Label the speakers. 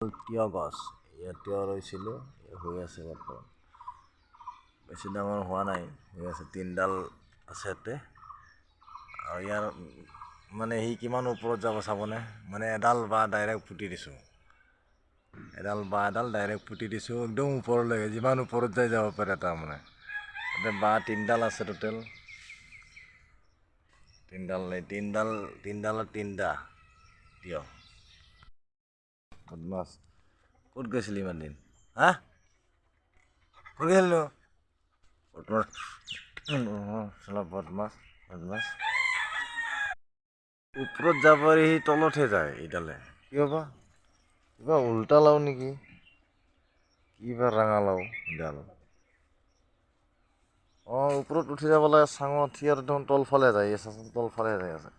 Speaker 1: তিয়হ গছ ইয়াত তিয়হ ৰুইছিলোঁ হৈ আছে বৰ্তমান। বেছি ডাঙৰ হোৱা নাই, হৈ আছে, তিনিডাল আছে ইয়াতে। আৰু ইয়াৰ মানে সি কিমান ওপৰত যাব চাবনে? মানে এডাল বাঁহ ডাইৰেক্ট পুতি দিছোঁ। এডাল বাঁহ এডাল ডাইৰেক্ট পুতি দিছোঁ, একদম ওপৰলৈকে, যিমান ওপৰত যাই যাব পাৰে তাৰমানে তাতে বাঁহ তিনিডাল আছে টোটেল তিনিডাল এই তিনিডাল তিনিডালত তিনিটা তিয়হ বদমাছ ক'ত গৈছিলি ইমান দিন হা ক'ত গৈছিলো? বদমাছ বদমাছ বদমাছ ওপৰত যাব পাৰি সি তলতহে যায় এইডালে কিয় বা কিবা উল্টা লাও নেকি? কিবা ৰঙালাও এইডাল অঁ ওপৰত উঠি যাব লাগে চাঙত সি আৰু দেখোন তলফালে যাই আছে তলফালে যাই আছে।